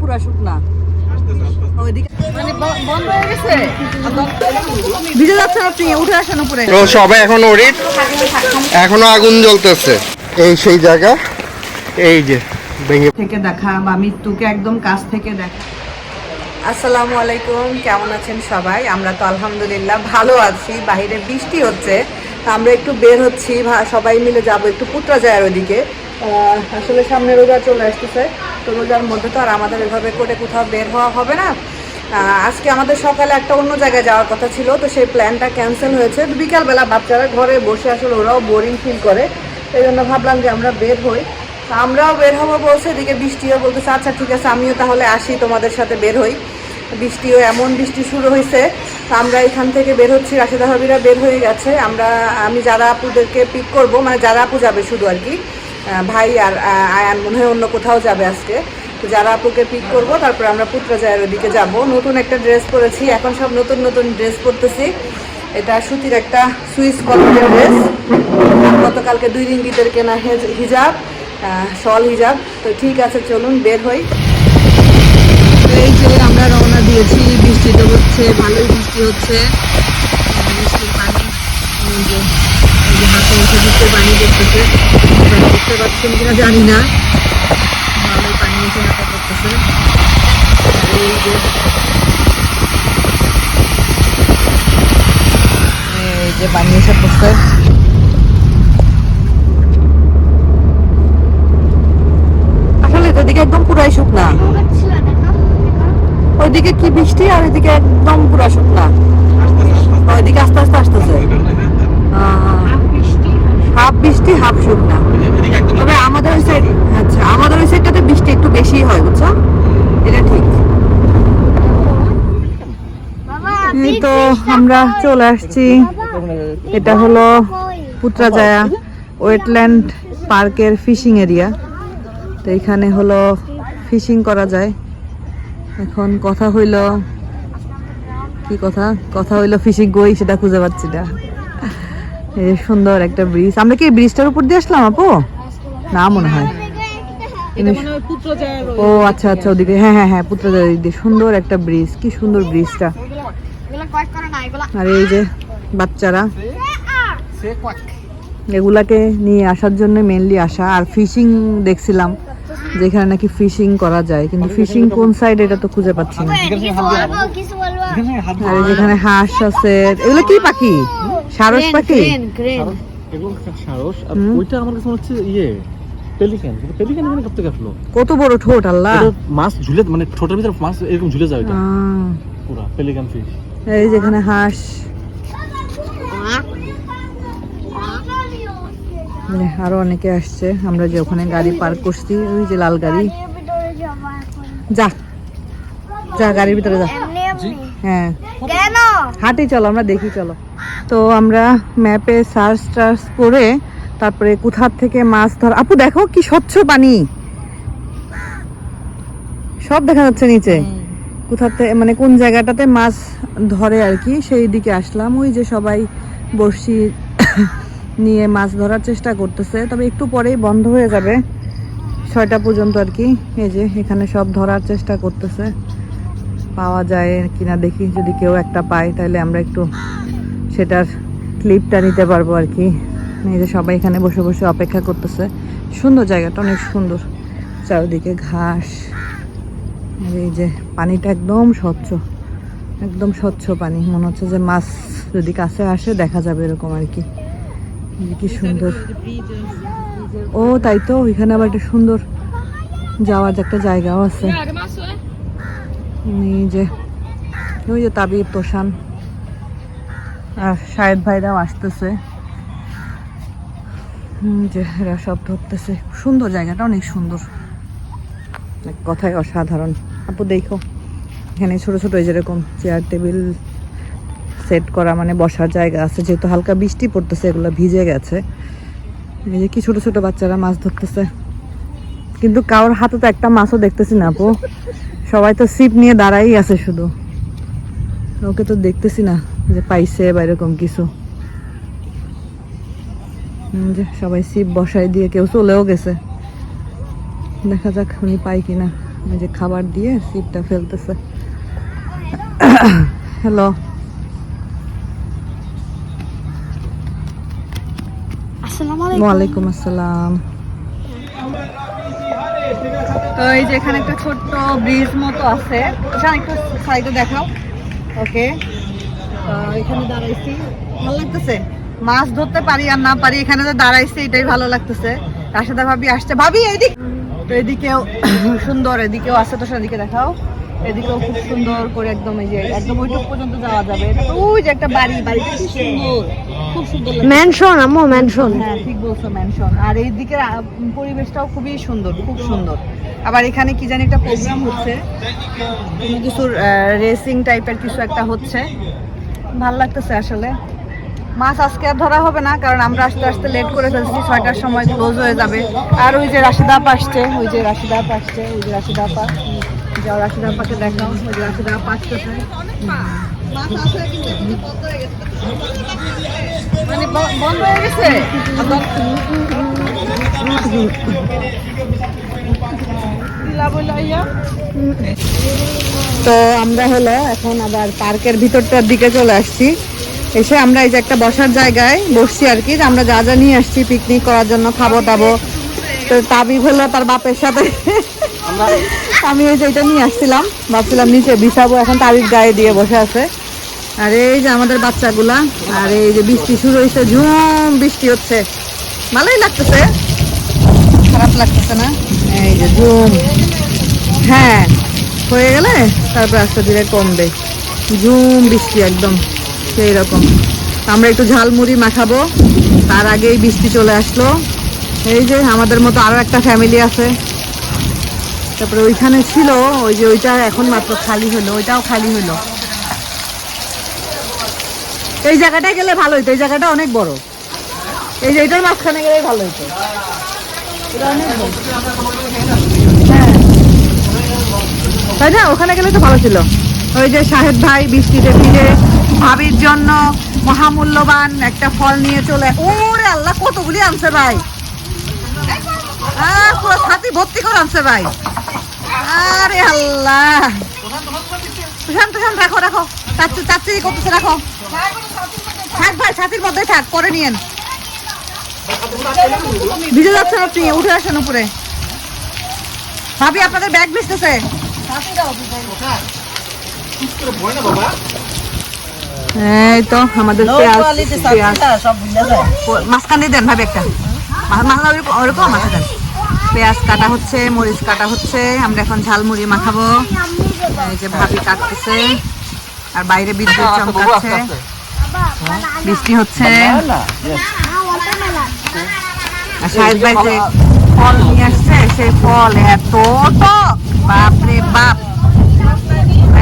পুরা শুকনা। ওইদিকে মানে ব- বন্ধ হয়ে গেছে? ভিজে যাচ্ছে আপনি উঠে আসেন উপরে। তো সবাই এখন ওরিট এখনও আগুন জ্বলতেছে। এই সেই জায়গা এই যে থেকে দেখা বা মৃত্যুকে একদম কাছ থেকে দেখা। আসসালামু আলাইকুম কেমন আছেন সবাই? আমরা তো আলহামদুলিল্লাহ ভালো আছি বাইরে বৃষ্টি হচ্ছে। তা আমরা একটু বের হচ্ছি সবাই মিলে যাব একটু পুত্রা যায় ওইদিকে আহ, আসলে সামনে রোজা চলে আসতেছে। তো রোজার মধ্যে তো আর আমাদের এভাবে করে কোথাও বের হওয়া হবে না। আজকে আমাদের সকালে একটা অন্য জায়গায় যাওয়ার কথা ছিল, তো সেই প্ল্যানটা ক্যান্সেল হয়েছে। বিকালবেলা বাচ্চারা ঘরে বসে আসলে ওরাও বোরিং ফিল করে। এই জন্য ভাবলাম যে আমরা বের হই। আমরাও বের হব বলছে, এদিকে বৃষ্টিও বলতেছে আচ্ছা ঠিক আছে, আমিও তাহলে আসি, তোমাদের সাথে বের হই। বৃষ্টিও, এমন বৃষ্টি শুরু হয়েছে। আমরা এখান থেকে বের হচ্ছি, রাশিদা ভাবিরা বের হয়ে গেছে। আমরা, আমি যারা আপুদেরকে পিক করব মানে যারা আপু যাবে শুধু আর কি ভাই আর আয়ান মনে হয় অন্য কোথাও যাবে আজকে। তো যারা আপুকে পিক করব, তারপর আমরা পুত্রজায়ের ওদিকে যাব। নতুন একটা ড্রেস পরেছি, এখন সব নতুন নতুন ড্রেস পরতেছি। এটা সুতির একটা সুইস কটনের ড্রেস। গতকালকে দুই রিঙ্গিতের কেনা হিজাব শল হিজাব। তো ঠিক আছে, চলুন বের হই। এই যে আমরা রওনা দিয়েছি, বৃষ্টি হচ্ছে, ভালোই বৃষ্টি হচ্ছে। বৃষ্টির পানি হাতে এসে বৃষ্টির পানি দেখতেছে। বুঝতে পারছেন কিনা জানি না। ভালোই পানি এসে হাতে করতেছে এই যে যে পানি এসে পড়ছে। আসলে এদিকে একদম পুরাই শুকনা। ওইদিকে কি বৃষ্টি আর ওইদিকে একদম পুরা শুকনা? ওইদিকে আস্তে আস্তে আসতেছে। হাফ বৃষ্টি, হাফ শুকনা। তবে আমাদের ওই সাইড আচ্ছা আমাদের ওই সাইডটাতে বৃষ্টি একটু বেশি হয়, বুঝছ? এটা ঠিক। তো আমরা চলে আসছি। এটা হলো পুত্রাজায়া ওয়েটল্যান্ড পার্কের ফিশিং এরিয়া। তো এখানে হলো ফিশিং করা যায়। এখন কথা হইল কি কথা? কথা হইল ফিশিং গই সেটা খুঁজে পাচ্ছি না। এই সুন্দর একটা ব্রিজ আমরা কি ব্রিজটার উপর দিয়ে আসলাম আপু? না মনে হয়। ও আচ্ছা আচ্ছা ওদিকে। হ্যাঁ হ্যাঁ হ্যাঁ দিয়ে সুন্দর একটা ব্রিজ কি সুন্দর ব্রিজটা আর এই যে বাচ্চারা। এগুলাকে নিয়ে আসার জন্য মেনলি আসা। আর ফিশিং দেখছিলাম। যেখানে নাকি ফিশিং করা যায় কিন্তু ফিশিং কোন সাইড এটা তো খুঁজে পাচ্ছি না। আর যেখানে হাঁস আছে এগুলো কি পাখি? সারস পাখি? এগুলো সারস আর ওইটা আমার কাছে হচ্ছে ইয়ে পেলিকান কিন্তু পেলিকান এখানে করতে গেছিল কত বড় ঠোঁট আল্লাহ। মাছ ঝুলে মানে ছোটের ভিতরে মাছ এরকম ঝুলে যায় এটা পুরা পেলিকান ফিশ এই যেখানে হাঁস মানে আরও অনেকে আসছে। আমরা যে ওখানে গাড়ি পার্ক করছি ওই যে লাল গাড়ি। যা যা গাড়ির ভিতরে যা। হ্যাঁ। হাঁটি চলো আমরা দেখি চলো। তো আমরা ম্যাপে সার্চ টার্চ করে তারপরে কোথার থেকে মাছ ধর আপু দেখো কি স্বচ্ছ পানি। সব দেখা যাচ্ছে নিচে। কোথাতে মানে কোন জায়গাটাতে মাছ ধরে আর কি সেই দিকে আসলাম। ওই যে সবাই বড়শি নিয়ে মাছ ধরার চেষ্টা করতেছে, তবে একটু পরেই বন্ধ হয়ে যাবে। ছয়টা পর্যন্ত আর কি, এই যে এখানে সব ধরার চেষ্টা করতেছে। পাওয়া যায় কিনা দেখি, যদি কেউ একটা পায়, তাহলে আমরা একটু সেটার ক্লিপটা নিতে পারব আর কি। এই যে সবাই এখানে বসে বসে অপেক্ষা করতেছে। সুন্দর জায়গাটা, অনেক সুন্দর। চারিদিকে ঘাস। এই যে পানিটা একদম স্বচ্ছ। একদম স্বচ্ছ পানি। মনে হচ্ছে যে মাছ যদি কাছে আসে, দেখা যাবে এরকম আর কি। কি সুন্দর। ও তাই তো ওইখানে আবার একটা সুন্দর যাওয়ার একটা জায়গাও আছে। যে ওই যে তাবির তোষান আর শাহেদ ভাইরাও আসতেছে। যে এরা সব ধরতেছে। সুন্দর জায়গাটা অনেক সুন্দর। কথায় অসাধারণ। আপু দেখো এখানে ছোট ছোট যেরকম চেয়ার টেবিল সেট করা মানে বসার জায়গা আছে, যেহেতু হালকা বৃষ্টি পড়তেছে, এগুলো ভিজে গেছে। এই যে কি ছোট ছোট বাচ্চারা মাছ ধরতেছে। কিন্তু কারোর হাতে তো একটা মাছও দেখতেছি না, আপু। সবাই তো সিপ নিয়ে দাঁড়াই আছে শুধু। ওকে তো দেখতেছি না যে পাইছে বা এরকম কিছু। যে সবাই সিপ বসাই দিয়ে কেউ চলেও গেছে। দেখা যাক উনি পাই কিনা। যে খাবার দিয়ে সিটটা ফেলতেছে। হ্যালো আসসালামু আলাইকুম। ওয়ালাইকুম আসসালাম। তো এই যে এখানে একটা ছোট্ট ব্রিজ মতো আছে। এখানে একটু সাইডে দেখাও। ওকে এখানে দাঁড়াইছি। ভালো লাগতেছে? মাছ ধরতে পারি আর না পারি এখানে যে দাঁড়াইছি এটাই ভালো লাগতেছে। রাশেদা ভাবি আসছে। ভাবি এইদিক তো এদিকেও সুন্দর এদিকেও আছে তো সেদিকে দেখাও। এদিকেও খুব সুন্দর করে একদম এই যে একদম ওইটুক পর্যন্ত যাওয়া যাবে। ওই যে একটা বাড়ি বাড়িটা কি সুন্দর। খুব সুন্দর। ম্যানশন আম্মু ম্যানশন হ্যাঁ ঠিক বলছো মেনশন আর এই দিকের পরিবেশটাও খুবই সুন্দর খুব সুন্দর। আবার এখানে কি জানি একটা প্রোগ্রাম হচ্ছে। কোনো কিছুর রেসিং টাইপের কিছু একটা হচ্ছে। ভালো লাগতেছে আসলে। মাছ আজকে আর ধরা হবে না কারণ আমরা আস্তে আস্তে লেট করে ফেলছি ছয়টার সময় ক্লোজ হয়ে যাবে। আর ওই যে রাশিদা আপা আসছে ওই যে রাশিদা আপা আসছে ওই যে রাশিদা আপা। যাও রাশিদা আপাকে দেখাও ওই যে রাশিদা আপা আসতেছে। মানে বন্ধ হয়ে গেছে? তো আমরা হলো এখন আবার পার্কের ভিতরটার দিকে চলে আসছি। এসে আমরা এই যে একটা বসার জায়গায় বসছি আর কি আমরা যা যা নিয়ে আসছি পিকনিক করার জন্য খাব দাবো। তো তাবি হলো তার বাপের সাথে। আমি এই যে এটা নিয়ে আসছিলাম ভাবছিলাম নিচে বিছাবো এখন তাবিব গায়ে দিয়ে বসে আছে। আর এই যে আমাদের বাচ্চাগুলা, আর এই যে বৃষ্টি শুরু হয়েছে ঝুম বৃষ্টি হচ্ছে। ভালোই লাগতেছে। খারাপ লাগতেছে না? এই যে ঝুম। হ্যাঁ হয়ে গেলে তারপর আস্তে ধীরে কমবে। ঝুম বৃষ্টি একদম সেই রকম আমরা একটু ঝালমুড়ি মাখাবো। তার আগেই বৃষ্টি চলে আসলো। এই যে আমাদের মতো আরও একটা ফ্যামিলি আছে। তারপরে ওইখানে ছিল, ওই যে ওইটা এখন মাত্র খালি হলো, ওইটাও খালি হলো। এই জায়গাটায় গেলে ভালো হইতো, এই জায়গাটা অনেক বড়। এই যে এটার মাঝখানে গেলেই ভালো হইতো। হ্যাঁ। তাই না? ওখানে গেলে তো ভালো ছিল। ওই যে সাহেব ভাই বৃষ্টিতে ফিরে ভাবির জন্য মহামূল্যবান একটা ফল নিয়ে চলে। ওরে আল্লাহ, কতগুলি আনছে ভাই। পুরো ছাতি ভর্তি করে আনছে ভাই। আরে আল্লাহ। শান্ত শান্ত রাখো রাখো। চাচ্ছি চাচ্ছি করতেছে, রাখো। থাক ভাই ছাতির মধ্যে থাক করে নিয়েন ভিজে যাচ্ছেন আপনি উঠে আসেন উপরে। ভাবি আপনাদের ব্যাগ ভিজতেছে। এই তো আমাদের পেঁয়াজ পেঁয়াজ। মাঝখানে দেন ভাবি একটা। মা- মাথা ওরকম- ওরকম মাথা দেন। পেঁয়াজ কাটা হচ্ছে মরিচ কাটা হচ্ছে আমরা এখন ঝালমুড়ি মাখাবো। এই যে ভাবি কাটতেছে আর বাইরে বিদ্যুৎ চমকাচ্ছে। বৃষ্টি হচ্ছে আর সাহেব যে ফল নিয়ে আসছে সেই ফল এত টক বাপরে বাপ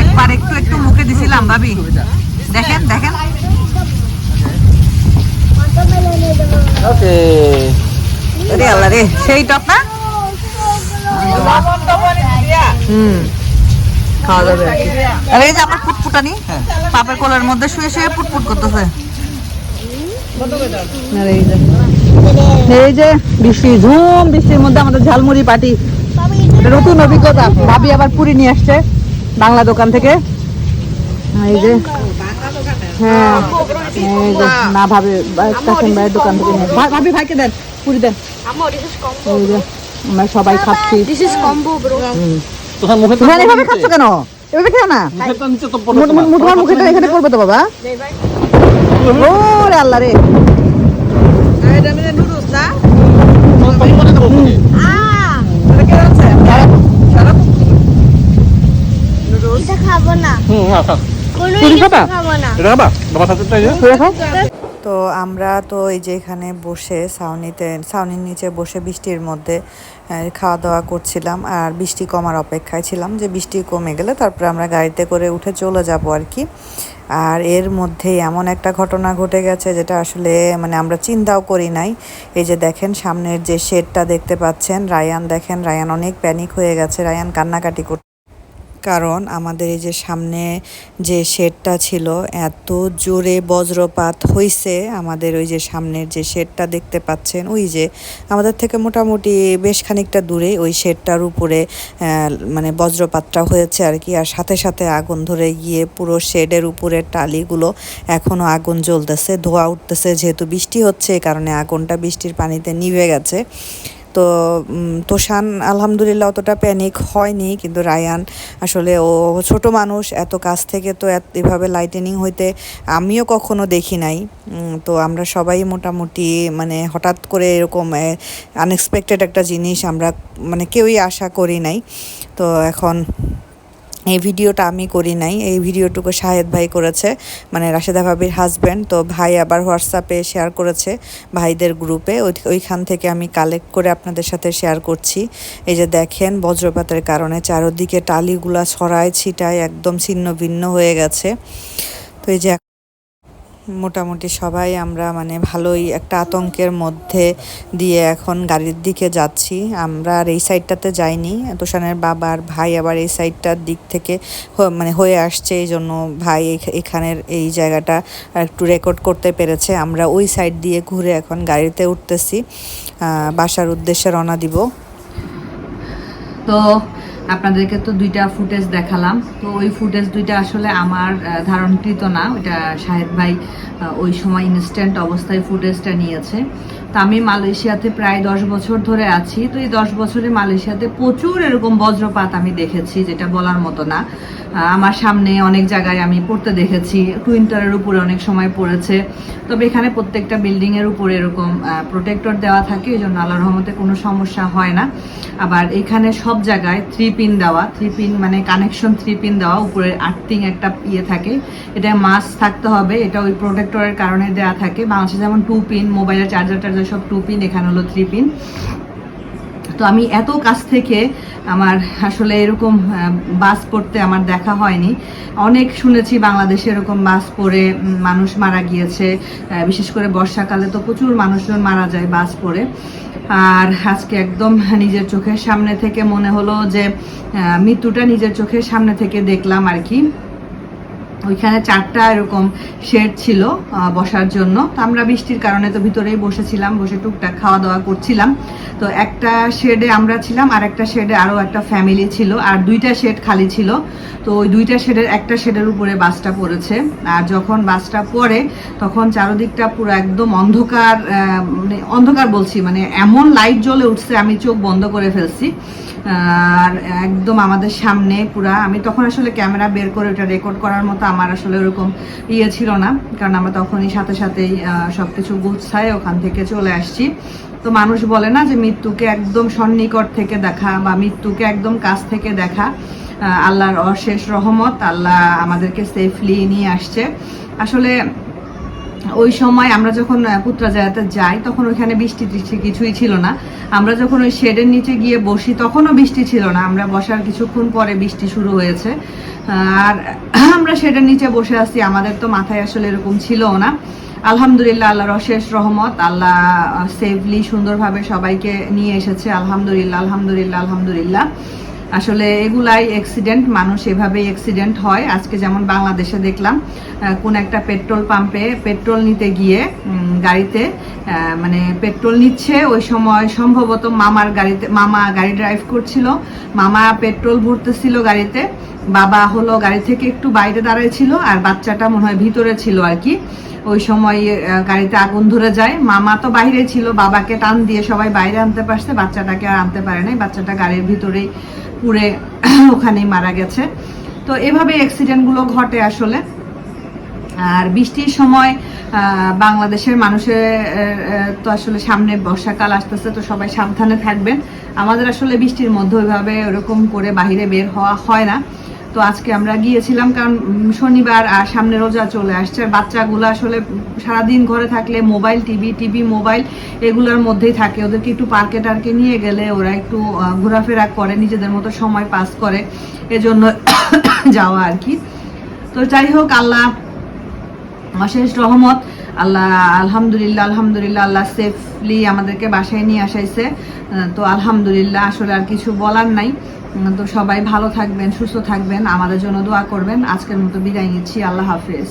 একবার একটু একটু মুখে দিছিলাম ভাবি দেখেন দেখেন রে সেই টক না হুম খাওয়া যাবে আর এই যে আমার ফুটফুটানি পাপের কোলের মধ্যে শুয়ে শুয়ে ফুটফুট করতেছে। এই যে বৃষ্টি ঝুম বৃষ্টির মধ্যে আমাদের ঝালমুড়ি পাটি। নতুন অভিজ্ঞতা। ভাবি আবার পুরি নিয়ে আসছে বাংলা দোকান থেকে। এই যে হ্যাঁ এই যে না ভাবি কাসেম ভাইয়ের দোকান থেকে ভাবি ভাইকে দেন পুরি দেন। আমরা সবাই খাচ্ছি। তোমার মুখে তো এভাবে খাচ্ছ কেন? এভাবে খেও না। মুখে তো তোমার মুখেটা এখানে করবে তো বাবা। ও রে আল্লাহ রে। এটা মানে নুডলস না? আ এটা কে আছে সারা এটা খাব না। হুম আচ্ছা। কোনো খাবা? খাব না। খাবা? বাবা সাথে তাই খাও তো আমরা তো এই যে এখানে বসে ছাউনিতে, ছাউনির নিচে বসে বৃষ্টির মধ্যে খাওয়া দাওয়া করছিলাম আর বৃষ্টি কমার অপেক্ষায় ছিলাম যে বৃষ্টি কমে গেলে তারপরে আমরা গাড়িতে করে উঠে চলে যাব আর কি। আর এর মধ্যেই এমন একটা ঘটনা ঘটে গেছে যেটা আসলে মানে আমরা চিন্তাও করি নাই। এই যে দেখেন সামনের যে শেডটা দেখতে পাচ্ছেন, রায়ান দেখেন, রায়ান অনেক প্যানিক হয়ে গেছে, রায়ান কান্নাকাটি করতে কারণ আমাদের এই যে সামনে যে শেডটা ছিল, এত জোরে বজ্রপাত হইছে আমাদের ওই যে সামনের যে শেডটা দেখতে পাচ্ছেন, ওই যে আমাদের থেকে মোটামুটি বেশ খানিকটা দূরে ওই শেডটার উপরে মানে বজ্রপাতটা হয়েছে আর কি। আর সাথে সাথে আগুন ধরে গিয়ে পুরো শেডের উপরের টালিগুলো এখনও আগুন জ্বলতেছে, ধোয়া উঠতেছে। যেহেতু বৃষ্টি হচ্ছে এই কারণে আগুনটা বৃষ্টির পানিতে নিভে গেছে। তো তোষান আলহামদুলিল্লাহ অতটা প্যানিক হয়নি, কিন্তু রায়ান আসলে ও ছোট মানুষ, এত কাছ থেকে তো এভাবে লাইটেনিং হইতে আমিও কখনো দেখি নাই। তো আমরা সবাই মোটামুটি মানে হঠাৎ করে এরকম আনএক্সপেক্টেড একটা জিনিস আমরা মানে কেউই আশা করি নাই। তো এখন এই ভিডিওটা আমি করি নাই। এই ভিডিওটুকু শাহেদ ভাই করেছে মানে রাশেদা ভাবির হাজব্যান্ড তো ভাই আবার হোয়াটসঅ্যাপে শেয়ার করেছে ভাইদের গ্রুপে ওই- ওইখান থেকে আমি কালেক্ট করে আপনাদের সাথে শেয়ার করছি। এই যে দেখেন বজ্রপাতের কারণে চারদিকে টালিগুলা ছড়ায় ছিটায় একদম ছিন্ন ভিন্ন হয়ে গেছে। তো এই যে মোটামুটি সবাই আমরা মানে ভালোই একটা আতঙ্কের মধ্যে দিয়ে এখন গাড়ির দিকে যাচ্ছি। আমরা আর এই সাইডটাতে যাইনি। তোষানের বাবার ভাই আবার এই সাইডটার দিক থেকে মানে হয়ে আসছে। এই জন্য ভাই এখানের এই জায়গাটা একটু রেকর্ড করতে পেরেছে। আমরা ওই সাইড দিয়ে ঘুরে এখন গাড়িতে উঠতেছি। বাসার উদ্দেশ্যে রওনা দিব। তো আপনাদেরকে তো দুইটা ফুটেজ দেখালাম। তো ওই ফুটেজ দুইটা আসলে আমার ধারণকৃত না, ওইটা শাহেদ ভাই ওই সময় ইনস্ট্যান্ট অবস্থায় ফুটেজটা নিয়েছে। তো আমি মালয়েশিয়াতে প্রায় দশ বছর ধরে আছি। তো এই দশ বছরে মালয়েশিয়াতে প্রচুর এরকম বজ্রপাত আমি দেখেছি, যেটা বলার মতো না। আমার সামনে অনেক জায়গায় আমি পড়তে দেখেছি। টুইন্টারের উপরে অনেক সময় পড়েছে। তবে এখানে প্রত্যেকটা বিল্ডিং এর উপরে এরকম প্রোটেক্টর দেওয়া থাকে, এই জন্য আল্লাহর রহমতে কোনো সমস্যা হয় না। আবার এখানে সব জায়গায় থ্রি পিন দেওয়া থ্রি পিন মানে কানেকশন থ্রি পিন দেওয়া, উপরে আর্থিং একটা ইয়ে থাকে। এটা মাস থাকতে হবে, এটা ওই প্রোটেক্টরের কারণে দেওয়া থাকে। বাংলাদেশে যেমন টু পিন মোবাইলের চার্জার সব টু পিন এখানে হলো থ্রি পিন তো আমি এত কাছ থেকে আমার আসলে এরকম বাস পড়তে আমার দেখা হয়নি। অনেক শুনেছি বাংলাদেশে এরকম বাস পড়ে মানুষ মারা গিয়েছে। বিশেষ করে বর্ষাকালে তো প্রচুর মানুষজন মারা যায় বাস পড়ে। আর আজকে একদম নিজের চোখের সামনে থেকে মনে হলো যে মৃত্যুটা নিজের চোখের সামনে থেকে দেখলাম আর কি। ওইখানে চারটা এরকম শেড ছিল বসার জন্য। তো আমরা বৃষ্টির কারণে তো ভিতরেই বসেছিলাম, বসে টুকটাক খাওয়া দাওয়া করছিলাম। তো একটা শেডে আমরা ছিলাম, আর একটা শেডে আরও একটা ফ্যামিলি ছিল, আর দুইটা শেড খালি ছিল। তো ওই দুইটা শেডের একটা শেডের উপরে বাসটা পড়েছে। আর যখন বাসটা পড়ে, তখন চারদিকটা পুরো একদম অন্ধকার মানে অন্ধকার বলছি মানে এমন লাইট জ্বলে উঠছে, আমি চোখ বন্ধ করে ফেলছি। আর একদম আমাদের সামনে পুরা। আমি তখন আসলে ক্যামেরা বের করে ওটা রেকর্ড করার মতো আমার আসলে ওরকম ইয়ে ছিল না, কারণ আমরা তখনই সাথে সাথেই সব কিছু গুছায় ওখান থেকে চলে আসছি। তো মানুষ বলে না যে মৃত্যুকে একদম সন্নিকট থেকে দেখা বা মৃত্যুকে একদম কাছ থেকে দেখা। আল্লাহর অশেষ রহমত, আল্লাহ আমাদেরকে সেফলি নিয়ে আসছে। আসলে ওই সময় আমরা যখন পুত্রাজায়াতে যাই, তখন ওইখানে বৃষ্টি টিষ্টি কিছুই ছিল না। আমরা যখন ওই শেডের নিচে গিয়ে বসি, তখনও বৃষ্টি ছিল না। আমরা বসার কিছুক্ষণ পরে বৃষ্টি শুরু হয়েছে। আর আমরা শেডের নিচে বসে আছি, আমাদের তো মাথায় আসলে এরকম ছিলও না। আলহামদুলিল্লাহ, আল্লাহর অশেষ রহমত, আল্লাহ সেফলি সুন্দরভাবে সবাইকে নিয়ে এসেছে। আলহামদুলিল্লাহ আলহামদুলিল্লাহ আলহামদুলিল্লাহ। আসলে এগুলাই অ্যাক্সিডেন্ট মানুষ এভাবেই অ্যাক্সিডেন্ট হয়। আজকে যেমন বাংলাদেশে দেখলাম কোন একটা পেট্রোল পাম্পে পেট্রোল নিতে গিয়ে গাড়িতে মানে পেট্রোল নিচ্ছে, ওই সময় সম্ভবত মামার গাড়িতে, মামা গাড়ি ড্রাইভ করছিল, মামা পেট্রোল ভরতেছিল গাড়িতে, বাবা হলো গাড়ি থেকে একটু বাইরে দাঁড়ায় আর বাচ্চাটা মনে হয় ভিতরে ছিল আর কি। ওই সময় গাড়িতে আগুন ধরে যায়। মামা তো বাইরে ছিল, বাবাকে টান দিয়ে সবাই বাইরে আনতে পারছে, বাচ্চাটাকে আর আনতে পারে নাই। বাচ্চাটা গাড়ির ভিতরেই পুড়ে ওখানেই মারা গেছে। তো এভাবে অ্যাক্সিডেন্টগুলো ঘটে আসলে। আর বৃষ্টির সময় বাংলাদেশের মানুষের তো আসলে সামনে বর্ষাকাল আসতেছে, তো সবাই সাবধানে থাকবেন। আমাদের আসলে বৃষ্টির মধ্যে ওইভাবে ওরকম করে বাইরে বের হওয়া হয় না। তো আজকে আমরা গিয়েছিলাম কারণ শনিবার আর সামনে রোজা চলে আসছে। আর বাচ্চাগুলো আসলে সারাদিন ঘরে থাকলে মোবাইল, টিভি টিভি, মোবাইল এগুলোর মধ্যেই থাকে। ওদেরকে একটু পার্কে টার্কে নিয়ে গেলে ওরা একটু ঘোরাফেরা করে, নিজেদের মতো সময় পাস করে। এজন্য যাওয়া আর কি। তো যাই হোক, আল্লাহ, অশেষ রহমত। আল্লাহ, আলহামদুলিল্লাহ আলহামদুলিল্লাহ, আল্লাহ সেফলি আমাদেরকে বাসায় নিয়ে আসাইছে। তো আলহামদুলিল্লাহ, আসলে আর কিছু বলার নাই। তো সবাই ভালো থাকবেন, সুস্থ থাকবেন, আমাদের জন্য দোয়া করবেন। আজকের মতো বিদায় নিচ্ছি, আল্লাহ হাফেজ।